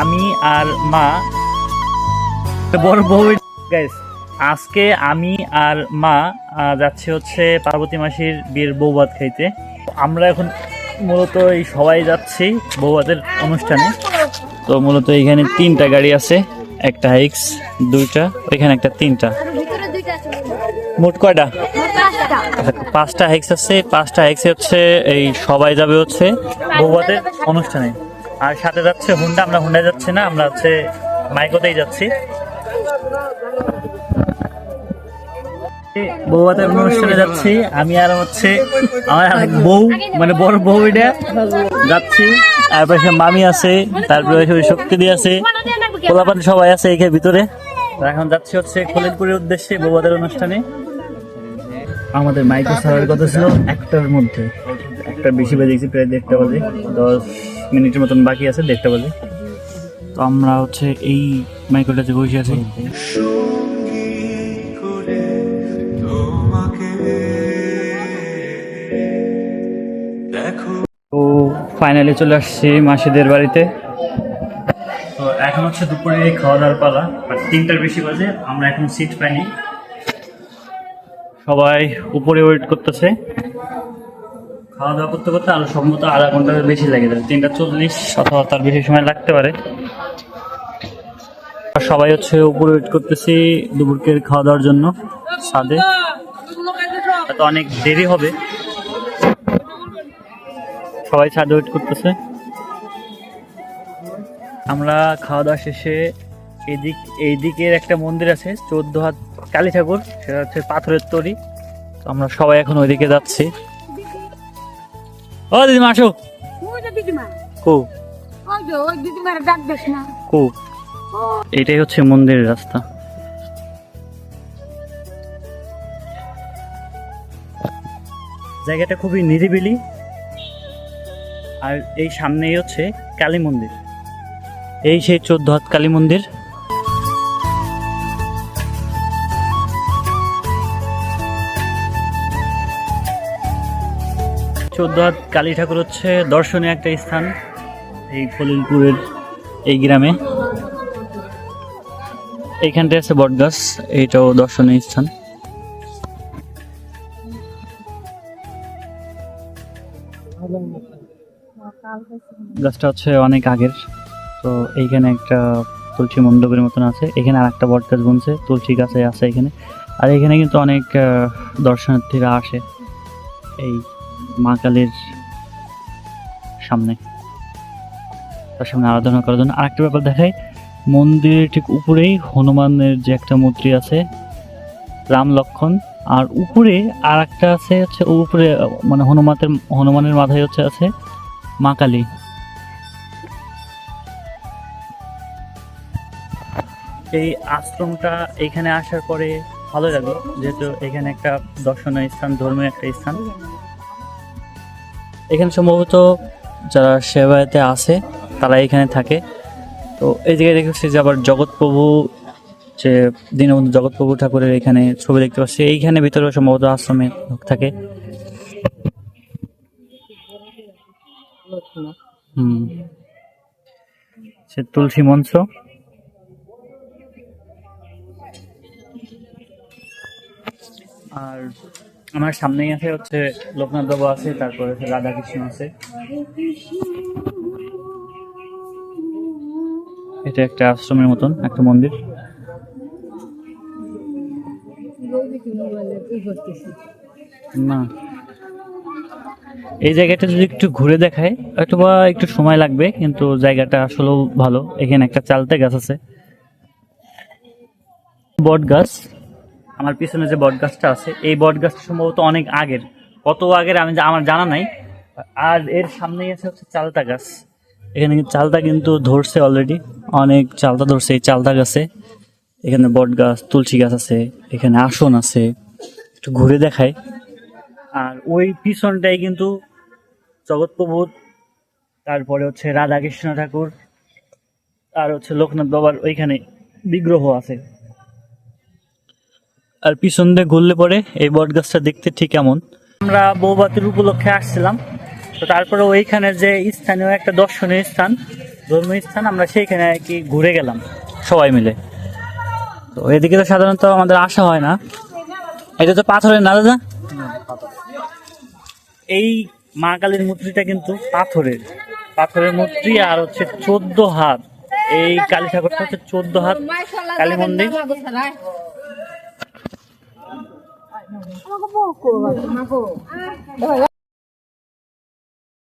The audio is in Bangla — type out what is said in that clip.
আমি আর মা। বড় বউ গাইস আজকে আমি আর মা যাচ্ছে হচ্ছে পার্বতী মাসির বিয়ের বৌভাত খাইতে। আমরা এখন মূলত এই সবাই যাচ্ছি বৌভাতের অনুষ্ঠানে। তো মূলত এখানে তিনটা গাড়ি আছে, একটা হাইক্স, দুইটা, এখানে একটা তিনটা। মোট কয়টা? পাঁচটা হাইক্স আছে, পাঁচটা হেক্সে হচ্ছে এই সবাই যাবে হচ্ছে বৌভাতের অনুষ্ঠানে। আর সাথে যাচ্ছে হুন্ডা, আমরা হুন্ডায় যাচ্ছি না, আমরা হচ্ছে মাইকোতেই যাচ্ছি। বৌভাতের অনুষ্ঠানে যাচ্ছি, আমি আর হচ্ছে আমার আরেক বউ মানে বড় বউ এটা যাচ্ছি তারপরে সে মামি আছে তারপরে সে শক্তি দিয়ে আছে, পোলাপান সবাই আছে এখানে ভিতরে। এখন যাচ্ছি হচ্ছে খলিলপুরের উদ্দেশ্যে বৌভাতের অনুষ্ঠানে। আমাদের মাইক্রো সার্ভার কথা ছিল একটার মধ্যে, একটা বেশি বাজে প্রায় দেড়টা বাজে, দশ মিনিটের মতন বাকি আছে দেখতে বাজে। তো আমরা হচ্ছে এই মাইক্রোটাতে বসে আছি। তো ফাইনালি চলে আসছি মাসিদের বাড়িতে। তো এখন হচ্ছে দুপুরে খাওয়া দাওয়ার পালা, আর তিনটার বেশি বাজে, আমরা এখন সিট পাইনি। সবাই উপরে ওয়েট করতেছে। খাওয়া দাওয়া করতে করতে আরও সম্ভবত আধা ঘণ্টার বেশি লেগে যাবে তিনটা চল্লিশ অথবা তার বেশি সময় লাগতে পারে। সবাই হচ্ছে উপরে ওয়েট করতেছি দুপুরকের খাওয়া দাওয়ার জন্য সাদে তো অনেক দেরি হবে। সবাই ছাদে ওয়েট করতেছে। আমরা খাওয়া দাওয়া শেষে এদিক, এইদিকের একটা মন্দির আছে, চোদ্দ হাত কালী ঠাকুর, সেটা হচ্ছে পাথরের তৈরি। তো আমরা সবাই এখন ওইদিকে যাচ্ছি। ও দিদিমা আসো। কো। এটাই হচ্ছে মন্দিরের রাস্তা। জায়গাটা খুবই নিরিবিলি। আর এই সামনেই হচ্ছে কালী মন্দির। এই সেই চোদ্দ হাত কালী মন্দির। চোদ্দ হাত কালী ঠাকুর হচ্ছে দর্শনীয় একটা স্থান এই খলিলপুরের এই গ্রামে। এইখানটায় আছে বটগাছ, এইটাও দর্শনীয় স্থান। গাছটা হচ্ছে অনেক আগের, তো এইখানে একটা তুলসী মণ্ডপের মতন আছে। এখানে আর একটা বট গাছ বনছে তুলসী গাছে আছে এখানে। আর এখানে কিন্তু অনেক দর্শনার্থীরা আসে। এই মা কালীর সামনে, তার সামনে আরাধনা করার জন্য। আরেকটা ব্যাপার দেখাই, মন্দিরের ঠিক উপরেই হনুমানের যে একটা মূর্তি আছে, রাম লক্ষণ, আর উপরে আর একটা আছে হচ্ছে উপরে মানে হনুমানের হনুমানের মাথায় হচ্ছে আছে মা কালী। এই আশ্রমটা এখানে আসার পরে ভালো লাগল যেহেতু এখানে একটা দর্শনীয় স্থান, ধর্মীয় একটা স্থান। এখানে সম্ভবত যারা সেবায়তে আছে, তারা এখানে থাকে। তো এই জায়গায় দেখেছি যে আবার জগৎপ্রভু যে দীনবন্ধু জগৎপ্রভু ঠাকুরের এখানে ছবি দেখতে পাচ্ছি। এইখানে ভিতরে সম্ভবত আশ্রমে লোক থাকে। সে তুলসী মঞ্চ। আর আমার সামনেই আছে হচ্ছে লোকনাথ বাবু আছে, তারপরে রাধাকৃষ্ণ আছে। এটা একটা আশ্রমের মতন, একটা মন্দির। না। এই জায়গাটা যদি একটু ঘুরে দেখায় বা একটু সময় লাগবে, কিন্তু জায়গাটা আসলেও ভালো। এখানে একটা চালতে গাছ আছে। বট গাছ। আমার পিছনে যে বট গাছটা আছে, এই বট গাছটা সম্ভবত অনেক আগের। কত আগের আমি আমার জানা নাই। আর এর সামনেই আছে হচ্ছে চালতা গাছ। এখানে চালতা কিন্তু ধরছে অলরেডি অনেক চালতা ধরছে। এই চালতা গাছে, এখানে বট গাছ তুলসী গাছ আছে, এখানে আসন আছে। একটু ঘুরে দেখায় আর ওই পিছনটাই কিন্তু জগৎপ্রভুর, তারপরে হচ্ছে রাধাকৃষ্ণ ঠাকুর, আর হচ্ছে লোকনাথ বাবার ওইখানে বিগ্রহ আছে। আর পিছন দিয়ে ঘুরলে পরে এই বট গাছটা দেখতে ঠিক এমন আমরা বৌবাতির উপলক্ষে আসছিলাম। তো তারপরে ওইখানে যে স্থানীয় একটা দর্শনীয় স্থান, ধর্মীয় স্থান, আমরা সেইখানে আর কি ঘুরে গেলাম, সবাই মিলে। তো এদিকে তো সাধারণত আমাদের আসা হয় না। এটা তো পাথরের না, দাদা? এই মা কালীর মূর্তিটা কিন্তু পাথরের। পাথরের মূর্তি আর হচ্ছে চোদ্দ হাত। এই কালী ঠাকুরটা হচ্ছে চোদ্দ হাত কালী মন্দির। আমাকে বকো আমাকে